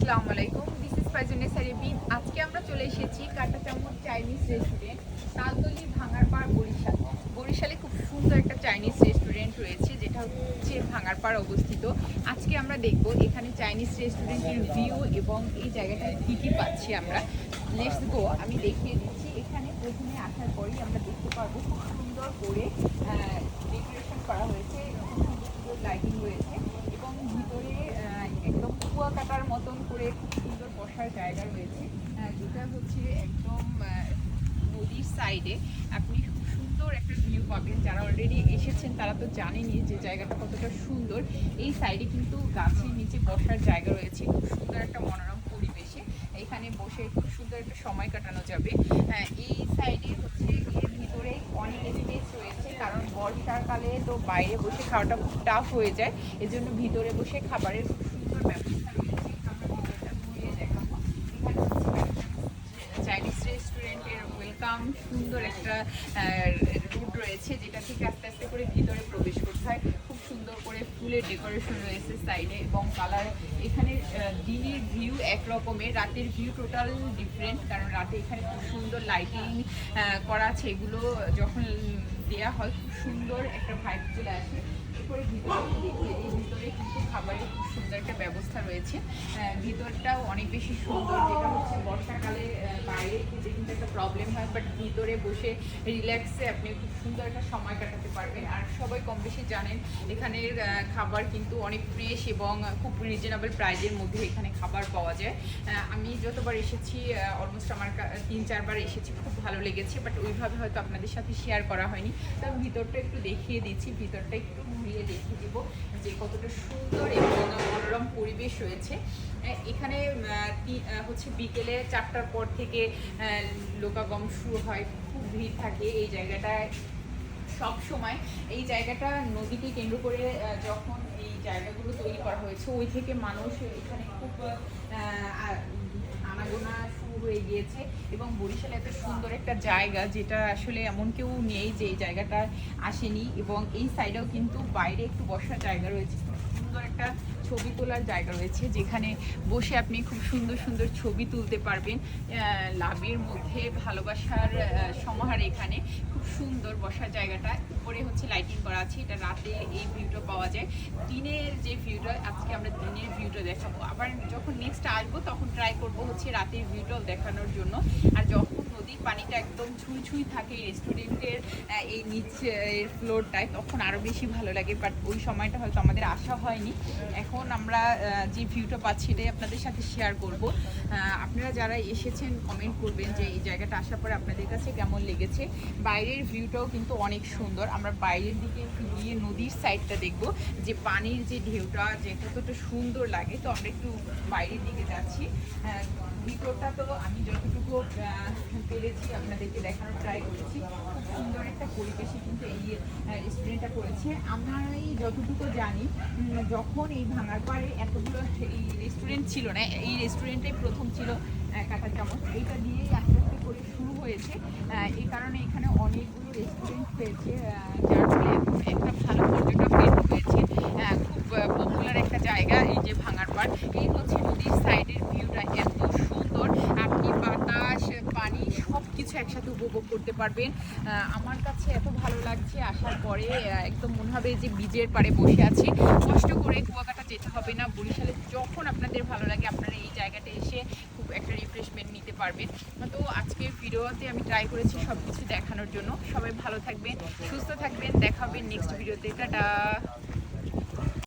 আসসালামু আলাইকুম। This is ফাইজুনে সারিবিন আজকে আমরা চলে এসেছি কাটা চামচ চাইনিজ রেস্টুরেন্ট তালতলি ভাঙারপাড় বরিশাল। বরিশালে খুব সুন্দর একটা চাইনিজ রেস্টুরেন্ট রয়েছে, যেটা হচ্ছে ভাঙারপাড় অবস্থিত। আজকে আমরা দেখব এখানে চাইনিজ রেস্টুরেন্টের ভিউ এবং এই জায়গাটায় কী কী পাচ্ছি আমরা। লেটস গো আমি দেখিয়ে দিচ্ছি, এখানে প্রথমে আসার পরেই আমরা দেখতে পারব খুব সুন্দর করে ডেকোরেশন করা হয়েছে। খুব সুন্দর লাইটিং রয়েছে এবং ভিতরে আহ, একদম কুয়া কাটার মতন করে খুব সুন্দর বসার জায়গা রয়েছে। যেটা হচ্ছে একদম নদীর সাইডে আপনি খুব সুন্দর একটা ভিউ পাবেন। যারা অলরেডি এসেছেন, তারা তো জানেনই যে জায়গাটা কতটা সুন্দর। এই সাইডে কিন্তু গাছের নিচে বসার জায়গা রয়েছে। খুব সুন্দর একটা মনোরম পরিবেশে এখানে বসে খুব সুন্দর একটা সময় কাটানো যাবে। এই সাইডে হচ্ছে এর ভিতরে অনেক স্পেস রয়েছে, কারণ বর্ষাকালে তো বাইরে বসে খাওয়াটা খুব টাফ হয়ে যায়। এজন্য ভিতরে বসে খাবারের ওয়েলকাম সুন্দর একটা রুট রয়েছে, যেটা থেকে আস্তে আস্তে করে ভিতরে প্রবেশ করতে হয়। খুব সুন্দর করে ফুলের ডেকোরেশন রয়েছে সাইডে এবং কালার এখানে দিনের ভিউ এক রকমের রাতের ভিউ টোটাল ডিফারেন্ট কারণ রাতে এখানে খুব সুন্দর লাইটিং করা আছে। এগুলো যখন দেওয়া হয়, খুব সুন্দর একটা ভাইব চলে আসে। এরপরে ভিতরে ব্যবস্থা রয়েছে। ভিতরটাও অনেক বেশি সুন্দর, যেটা হচ্ছে বর্ষাকালে বাইরে খেতে কিন্তু একটা প্রবলেম হয় বাট ভিতরে বসে রিল্যাক্সে আপনি খুব সুন্দর একটা সময় কাটাতে পারবেন। আর সবাই কম বেশি জানেন, এখানের খাবার কিন্তু অনেক ফ্রেশ এবং খুব রিজনেবল প্রাইজের মধ্যে এখানে খাবার পাওয়া যায়। আমি যতবার এসেছি অলমোস্ট আমার তিন চারবার এসেছি, খুব ভালো লেগেছে বাট ওইভাবে হয়তো আপনাদের সাথে শেয়ার করা হয়নি। তো আমি ভিতরটা একটু দেখিয়ে দিচ্ছি, ভিতরটা একটু ঘুরিয়ে দেখিয়ে দিব যে কতটা সুন্দর এবং মনোরম পরিবেশ রয়েছে। এখানে হচ্ছে বিকেলে চারটার পর থেকে লোকাগম শুরু হয়। খুব ভিড় থাকে এই জায়গাটায় সব সময়। এই জায়গাটা নদীকে কেন্দ্র করে যখন এই জায়গাগুলো তৈরি করা হয়েছে, ওই থেকে মানুষ এখানে খুব আনাগোনা শুরু হয়ে গিয়েছে এবং বরিশালে এত সুন্দর একটা জায়গা যেটা আসলে এমন কেউ নেই যে এই জায়গাটা আসেনি এবং এই সাইডেও কিন্তু বাইরে একটু বসার জায়গা রয়েছে। সুন্দর একটা ছবি তোলার জায়গা রয়েছে, যেখানে বসে আপনি খুব সুন্দর সুন্দর ছবি তুলতে পারবেন। লাভের মধ্যে ভালোবাসার সমাহার এখানে খুব সুন্দর বসার জায়গাটা। উপরে হচ্ছে লাইটিং করা আছে, এটা রাতে এই ভিউটা পাওয়া যায়। দিনের যে ভিউটা আজকে আমরা দিনের ভিউটা দেখাবো। আবার যখন নেক্সট আসব, তখন ট্রাই করব হচ্ছে রাতের ভিউটাও দেখানোর জন্য। নদীর পানিটা একদম ছুঁই ছুঁই থাকে রেস্টুরেন্টের এই নিচের ফ্লোরটায় তখন আরও বেশি ভালো লাগে। বাট ওই সময়টা হয়তো আমাদের আসা হয়নি। এখন আমরা যে ভিউটা পাচ্ছি এটাই আপনাদের সাথে শেয়ার করব। আপনারা যারা এসেছেন কমেন্ট করবেন যে এই জায়গাটা আসার পরে আপনাদের কাছে কেমন লেগেছে। বাইরের ভিউটাও কিন্তু অনেক সুন্দর। আমরা বাইরের দিকে গিয়ে নদীর সাইডটা দেখব। যে পানির যে ঢেউটা, যে কতটা সুন্দর লাগে। তো আমরা একটু বাইরের দিকে যাচ্ছি। ভিতরটা তো আমি যতটুকু আহ, আপনাদেরকে দেখানোর ট্রাই করেছি। খুব সুন্দর একটা পরিবেশে কিন্তু এই রেস্টুরেন্টটা করেছে। আমরাই যতটুকু জানি যখন এই ভাঙার পাড়ে এতগুলো এই রেস্টুরেন্ট ছিল না এই রেস্টুরেন্টটাই প্রথম ছিল কাটা চামচ এইটা দিয়েই আস্তে আস্তে করে শুরু হয়েছে। এই কারণে এখানে অনেকগুলো রেস্টুরেন্ট হয়েছে যার ফলে একটা ভালো পর্যটক কেন্দ্র হয়েছে আহ, খুব পপুলার একটা জায়গা এই যে ভাঙার পাড় এই হচ্ছে নদীর সাইডের ভিউটা এত সুন্দর আপনি বাতাস পানি সব কিছু একসাথে উপভোগ করতে পারবেন। আমার কাছে এত ভালো লাগছে আসার পরে একদম মনে হবে যে বীজের পাড়ে বসে আছি। কষ্ট করে কুয়াকাটা যেতে হবে না, বরিশালে যখন আপনাদের ভালো লাগে আপনারা এই জায়গাটা এসে খুব একটা রিফ্রেশমেন্ট নিতে পারবেন। তো আজকের ভিডিওতে আমি ট্রাই করেছি সব কিছু দেখানোর জন্য। সবাই ভালো থাকবেন, সুস্থ থাকবেন দেখা হবে নেক্সট ভিডিওতে। টাটা!